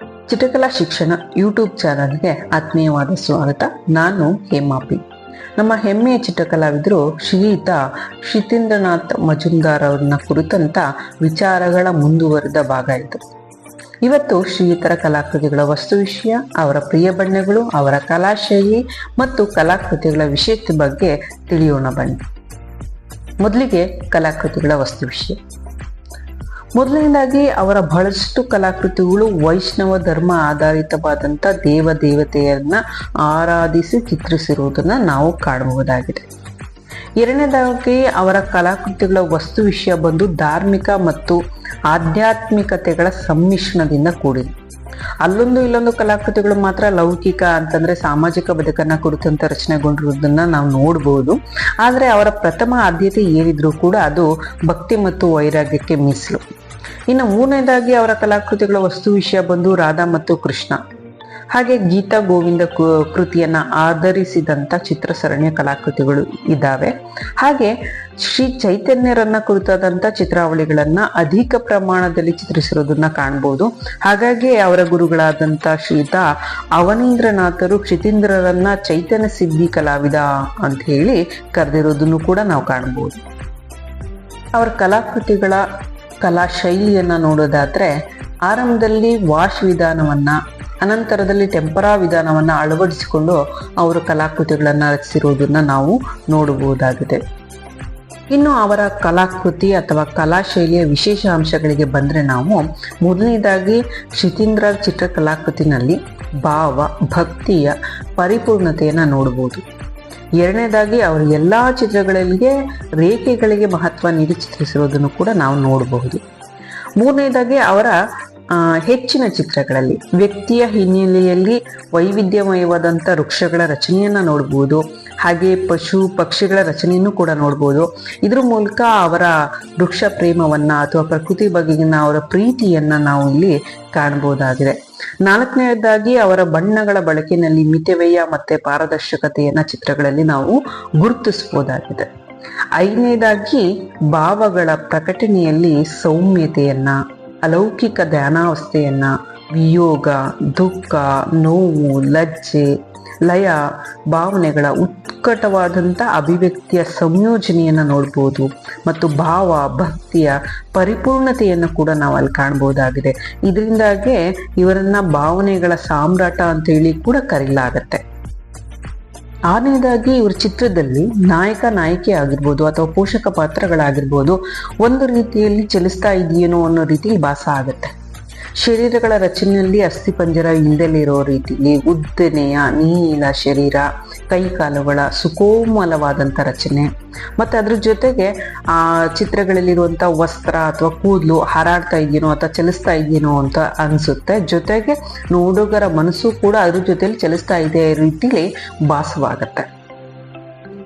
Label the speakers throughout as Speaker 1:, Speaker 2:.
Speaker 1: ಚಿತ್ರಕಲಾ ಶಿಕ್ಷಣ ಯೂಟ್ಯೂಬ್ ಚಾನಲ್ಗೆ ಆತ್ಮೀಯವಾದ ಸ್ವಾಗತ. ನಾನು ಹೇಮಾಪಿ ನಮ್ಮ ಹೆಮ್ಮೆಯ ಚಿತ್ರಕಲಾವಿದರು ಶ್ರೀಯುತ ಶಿತೇಂದ್ರನಾಥ್ ಮಜುಮ್ದಾರ್ ಅವರನ್ನ ಕುರಿತಂತ ವಿಚಾರಗಳ ಮುಂದುವರೆದ ಭಾಗ ಇದು. ಇವತ್ತು ಶ್ರೀಯುತರ ಕಲಾಕೃತಿಗಳ ವಸ್ತು ವಿಷಯ, ಅವರ ಪ್ರಿಯ ಬಣ್ಣಗಳು, ಅವರ ಕಲಾಶೈಲಿ ಮತ್ತು ಕಲಾಕೃತಿಗಳ ವಿಷಯದ ಬಗ್ಗೆ ತಿಳಿಯೋಣ ಬನ್ನಿ. ಮೊದಲಿಗೆ ಕಲಾಕೃತಿಗಳ ವಸ್ತು ವಿಷಯ. ಮೊದಲನೇದಾಗಿ ಅವರ ಬಹಳಷ್ಟು ಕಲಾಕೃತಿಗಳು ವೈಷ್ಣವ ಧರ್ಮ ಆಧಾರಿತವಾದಂಥ ದೇವ ದೇವತೆಯನ್ನ ಆರಾಧಿಸಿ ಚಿತ್ರಿಸಿರುವುದನ್ನು ನಾವು ಕಾಣಬಹುದಾಗಿದೆ. ಎರಡನೇದಾಗಿ ಅವರ ಕಲಾಕೃತಿಗಳ ವಸ್ತು ವಿಷಯ ಬಂದು ಧಾರ್ಮಿಕ ಮತ್ತು ಆಧ್ಯಾತ್ಮಿಕತೆಗಳ ಸಮ್ಮಿಶ್ರಣದಿಂದ ಕೂಡಿದೆ. ಅಲ್ಲೊಂದು ಇಲ್ಲೊಂದು ಕಲಾಕೃತಿಗಳು ಮಾತ್ರ ಲೌಕಿಕ ಅಂತಂದ್ರೆ ಸಾಮಾಜಿಕ ಬದುಕನ್ನ ಕುರಿತಂತ ರಚನೆಗೊಂಡಿರುವುದನ್ನ ನಾವು ನೋಡಬಹುದು ಆದರೆ ಅವರ ಪ್ರಥಮ ಆದ್ಯತೆ ಏನಿದ್ರು ಕೂಡ ಅದು ಭಕ್ತಿ ಮತ್ತು ವೈರಾಗ್ಯಕ್ಕೆ ಮೀಸಲು. ಇನ್ನು ಮೂರನೇದಾಗಿ ಅವರ ಕಲಾಕೃತಿಗಳ ವಸ್ತು ವಿಷಯ ಬಂದು ರಾಧಾ ಮತ್ತು ಕೃಷ್ಣ. ಹಾಗೆ ಗೀತಾ ಗೋವಿಂದ ಕೃತಿಯನ್ನ ಆಧರಿಸಿದಂತ ಚಿತ್ರ ಸರಣಿಯ ಕಲಾಕೃತಿಗಳು ಇದ್ದಾವೆ. ಹಾಗೆ ಶ್ರೀ ಚೈತನ್ಯರನ್ನ ಕುರಿತಾದಂತ ಚಿತ್ರಾವಳಿಗಳನ್ನ ಅಧಿಕ ಪ್ರಮಾಣದಲ್ಲಿ ಚಿತ್ರಿಸಿರೋದನ್ನ ಕಾಣಬಹುದು ಹಾಗಾಗಿ ಅವರ ಗುರುಗಳಾದಂತ ಶ್ರೀತ, ಅವನೀಂದ್ರನಾಥರು ಕ್ಷಿತೀಂದ್ರರನ್ನ ಚೈತನ್ಯ ಸಿದ್ಧಿ ಕಲಾವಿದ ಅಂತ ಹೇಳಿ ಕರೆದಿರೋದನ್ನು ಕೂಡ ನಾವು ಕಾಣಬಹುದು ಅವರ ಕಲಾಕೃತಿಗಳ ಕಲಾ ಶೈಲಿಯನ್ನ ನೋಡೋದಾದ್ರೆ ಆರಂಭದಲ್ಲಿ ವಾಶ್ ವಿಧಾನವನ್ನ ಅನಂತರದಲ್ಲಿ ಟೆಂಪರಾ ವಿಧಾನವನ್ನು ಅಳವಡಿಸಿಕೊಂಡು ಅವರು ಕಲಾಕೃತಿಗಳನ್ನು ರಚಿಸಿರುವುದನ್ನು ನಾವು ನೋಡಬಹುದಾಗಿದೆ. ಇನ್ನು ಅವರ ಕಲಾಕೃತಿ ಅಥವಾ ಕಲಾ ಶೈಲಿಯ ವಿಶೇಷ ಅಂಶಗಳಿಗೆ ಬಂದರೆ ನಾವು ಮೊದಲನೇದಾಗಿ ಶಿತೀಂದ್ರ ಚಿತ್ರಕಲಾಕೃತಿನಲ್ಲಿ ಭಾವ, ಭಕ್ತಿಯ ಪರಿಪೂರ್ಣತೆಯನ್ನು ನೋಡಬಹುದು. ಎರಡನೇದಾಗಿ ಅವರ ಎಲ್ಲ ಚಿತ್ರಗಳಲ್ಲಿಯೇ ರೇಖೆಗಳಿಗೆ ಮಹತ್ವ ನೀಡಿ ಚಿತ್ರಿಸಿರುವುದನ್ನು ಕೂಡ ನಾವು ನೋಡಬಹುದು. ಮೂರನೇದಾಗಿ ಅವರ ಹೆಚ್ಚಿನ ಚಿತ್ರಗಳಲ್ಲಿ, ವ್ಯಕ್ತಿಯ ಹಿನ್ನೆಲೆಯಲ್ಲಿ ವೈವಿಧ್ಯಮಯವಾದಂಥ ವೃಕ್ಷಗಳ ರಚನೆಯನ್ನು ನೋಡ್ಬೋದು. ಹಾಗೆ ಪಶು ಪಕ್ಷಿಗಳ ರಚನೆಯನ್ನು ಕೂಡ ನೋಡ್ಬೋದು. ಇದ್ರ ಮೂಲಕ ಅವರ ವೃಕ್ಷ ಪ್ರೇಮವನ್ನು ಅಥವಾ ಪ್ರಕೃತಿ ಬಗೆಗಿನ ಅವರ ಪ್ರೀತಿಯನ್ನು ನಾವು ಇಲ್ಲಿ ಕಾಣಬಹುದಾಗಿದೆ ನಾಲ್ಕನೆಯದಾಗಿ ಅವರ ಬಣ್ಣಗಳ ಬಳಕೆಯಲ್ಲಿ ಮಿತವ್ಯಯ ಮತ್ತು ಪಾರದರ್ಶಕತೆಯನ್ನು ಚಿತ್ರಗಳಲ್ಲಿ ನಾವು ಗುರುತಿಸಬಹುದಾಗಿದೆ ಐದನೇದಾಗಿ ಭಾವಗಳ ಪ್ರಕಟಣೆಯಲ್ಲಿ ಸೌಮ್ಯತೆಯನ್ನ ಅಲೌಕಿಕ ಧ್ಯಾನಾವಸ್ಥೆಯನ್ನ ವಿಯೋಗ, ದುಃಖ, ನೋವು, ಲಜ್ಜೆ, ಲಯ, ಭಾವನೆಗಳ ಉತ್ಕಟವಾದಂಥ ಅಭಿವ್ಯಕ್ತಿಯ ಸಂಯೋಜನೆಯನ್ನು ನೋಡ್ಬೋದು. ಮತ್ತು ಭಾವ, ಭಕ್ತಿಯ ಪರಿಪೂರ್ಣತೆಯನ್ನು ಕೂಡ ನಾವು ಅಲ್ಲಿ ಕಾಣ್ಬೋದಾಗಿದೆ. ಇದರಿಂದಾಗೆ ಇವರನ್ನ ಭಾವನೆಗಳ ಸಾಮ್ರಾಟ ಅಂತ ಹೇಳಿ ಕೂಡ ಕರೀಲಾಗತ್ತೆ. ಆರನೇದಾಗಿ ಇವ್ರ ಚಿತ್ರದಲ್ಲಿ ನಾಯಕ, ನಾಯಕಿ ಆಗಿರ್ಬೋದು ಅಥವಾ ಪೋಷಕ ಪಾತ್ರಗಳಾಗಿರ್ಬೋದು, ಒಂದು ರೀತಿಯಲ್ಲಿ ಚಲಿಸ್ತಾ ಇದೆಯೇನೋ ಅನ್ನೋ ರೀತಿಯಲ್ಲಿ ಭಾಸ ಆಗುತ್ತೆ. ಶರೀರಗಳ ರಚನೆಯಲ್ಲಿ ಅಸ್ಥಿಪಂಜರ ಹಿಂದೆಲಿರೋ ರೀತಿಲಿ ಉದ್ದನೆಯ, ನೀಲ ಶರೀರ ಕೈಕಾಲುಗಳ ಸುಕೋಮಲವಾದಂಥ ರಚನೆ. ಮತ್ತು ಅದ್ರ ಜೊತೆಗೆ, ಆ ಚಿತ್ರಗಳಲ್ಲಿರುವಂಥ ವಸ್ತ್ರ ಅಥವಾ ಕೂದಲು ಹಾರಾಡ್ತಾ ಇದೆಯೋ ಅಥವಾ ಚಲಿಸ್ತಾ ಇದೆಯೋ ಅಂತ ಅನಿಸುತ್ತೆ. ಜೊತೆಗೆ ನೋಡುಗರ ಮನಸ್ಸು ಕೂಡ ಅದ್ರ ಜೊತೆಯಲ್ಲಿ ಚಲಿಸ್ತಾ ಇದೆ ರೀತಿಲಿ ಭಾಸವಾಗತ್ತೆ.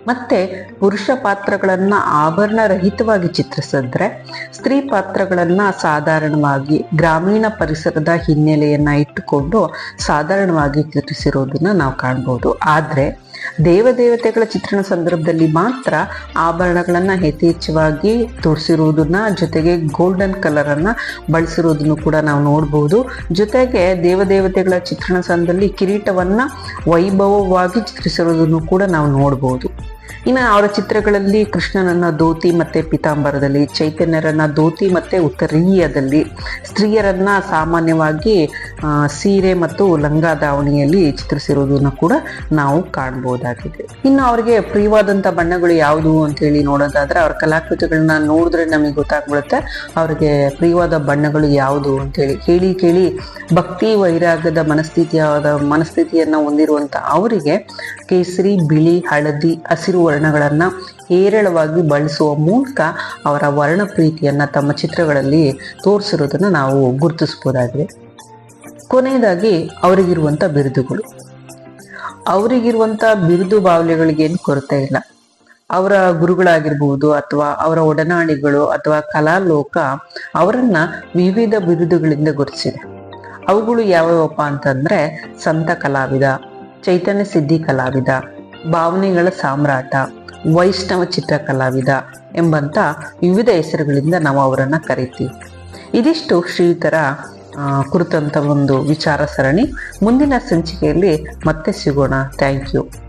Speaker 1: ಮತ್ತೆ ಪುರುಷ ಪಾತ್ರಗಳನ್ನು ಆಭರಣರಹಿತವಾಗಿ ಚಿತ್ರಿಸಿದ್ರೆ ಸ್ತ್ರೀ ಪಾತ್ರಗಳನ್ನು ಸಾಧಾರಣವಾಗಿ ಗ್ರಾಮೀಣ ಪರಿಸರದ ಹಿನ್ನೆಲೆಯನ್ನು ಇಟ್ಟುಕೊಂಡು ಸಾಧಾರಣವಾಗಿ ಚಿತ್ರಿಸಿರೋದನ್ನ ನಾವು ಕಾಣ್ಬೋದು. ಆದ್ರೆ ದೇವದೇವತೆಗಳ ಚಿತ್ರಣ ಸಂದರ್ಭದಲ್ಲಿ ಮಾತ್ರ ಆಭರಣಗಳನ್ನ ಯಥೇಚ್ಛವಾಗಿ ತೋರಿಸಿರುವುದನ್ನ, ಜೊತೆಗೆ ಗೋಲ್ಡನ್ ಕಲರ್ ಅನ್ನ ಬಳಸಿರೋದನ್ನು ಕೂಡ ನಾವು ನೋಡಬಹುದು ಜೊತೆಗೆ ದೇವದೇವತೆಗಳ ಚಿತ್ರಣ ಸಂದರ್ಭದಲ್ಲಿ ಕಿರೀಟವನ್ನ ವೈಭವವಾಗಿ ಚಿತ್ರಿಸಿರುವುದನ್ನು ಕೂಡ ನಾವು ನೋಡಬಹುದು ಇನ್ನು ಅವರ ಚಿತ್ರಗಳಲ್ಲಿ ಕೃಷ್ಣನನ್ನ ಧೋತಿ ಮತ್ತೆ ಪಿತಾಂಬರದಲ್ಲಿ, ಚೈತನ್ಯರನ್ನ ಧೋತಿ ಮತ್ತೆ ಉತ್ತರೀಯದಲ್ಲಿ, ಸ್ತ್ರೀಯರನ್ನ ಸಾಮಾನ್ಯವಾಗಿ ಸೀರೆ ಮತ್ತು ಲಂಗ ದಾವಣಿಯಲ್ಲಿ ಚಿತ್ರಿಸಿರೋದನ್ನ ಕೂಡ ನಾವು ಕಾಣಬಹುದಾಗಿದೆ ಇನ್ನು ಅವರಿಗೆ ಪ್ರಿಯವಾದಂಥ ಬಣ್ಣಗಳು ಯಾವುದು ಅಂತ ಹೇಳಿ ನೋಡೋದಾದ್ರೆ, ಅವ್ರ ಕಲಾಕೃತಿಗಳನ್ನ ನೋಡಿದ್ರೆ ನಮಗೆ ಗೊತ್ತಾಗ್ಬಿಡುತ್ತೆ, ಅವರಿಗೆ ಪ್ರಿಯವಾದ ಬಣ್ಣಗಳು ಯಾವುದು ಅಂತ ಹೇಳಿ. ಕೇಳಿ ಕೇಳಿ ಭಕ್ತಿ ವೈರಾಗ್ಯದ ಮನಸ್ಥಿತಿಯಾದ ಮನಸ್ಥಿತಿಯನ್ನ ಹೊಂದಿರುವಂತ ಅವರಿಗೆ ಕೇಸರಿ, ಬಿಳಿ, ಹಳದಿ, ಹಸಿರು ವರ್ಣಗಳನ್ನ ಹೇರಳವಾಗಿ ಬಳಸುವ ಮೂಲಕ ಅವರ ವರ್ಣ ಪ್ರೀತಿಯನ್ನು ತಮ್ಮ ಚಿತ್ರಗಳಲ್ಲಿ ತೋರಿಸಿರೋದನ್ನು ನಾವು ಗುರುತಿಸಬಹುದಾಗಿದೆ ಕೊನೆಯದಾಗಿ ಅವರಿಗಿರುವಂಥ ಬಿರುದುಗಳು. ಅವರಿಗಿರುವಂಥ ಬಿರುದು ಬಾವಲಿಗಳಿಗೇನು ಕೊರತೆ ಇಲ್ಲ. ಅವರ ಗುರುಗಳಾಗಿರ್ಬೋದು ಅಥವಾ ಅವರ ಒಡನಾಡಿಗಳು ಅಥವಾ ಕಲಾಲೋಕ ಅವರನ್ನ ವಿವಿಧ ಬಿರುದುಗಳಿಂದ ಗುರುತಿಸಿದೆ. ಅವುಗಳು ಯಾವ್ಯಾವಪ್ಪ ಅಂತಂದ್ರೆ, ಸಂತ ಕಲಾವಿದ, ಚೈತನ್ಯ ಸಿದ್ಧಿ ಕಲಾವಿದ ಭಾವನೆಗಳ ಸಾಮ್ರಾಟ, ವೈಷ್ಣವ ಚಿತ್ರ ಕಲಾವಿದ ಎಂಬಂತ ವಿವಿಧ ಹೆಸರುಗಳಿಂದ ನಾವು ಅವರನ್ನು ಕರಿತೀವಿ. ಇದಿಷ್ಟು ಶ್ರೀಯುತರ ಕುರಿತಂಥ ಒಂದು ವಿಚಾರ ಸರಣಿ. ಮುಂದಿನ ಸಂಚಿಕೆಯಲ್ಲಿ ಮತ್ತೆ ಸಿಗೋಣ. Thank you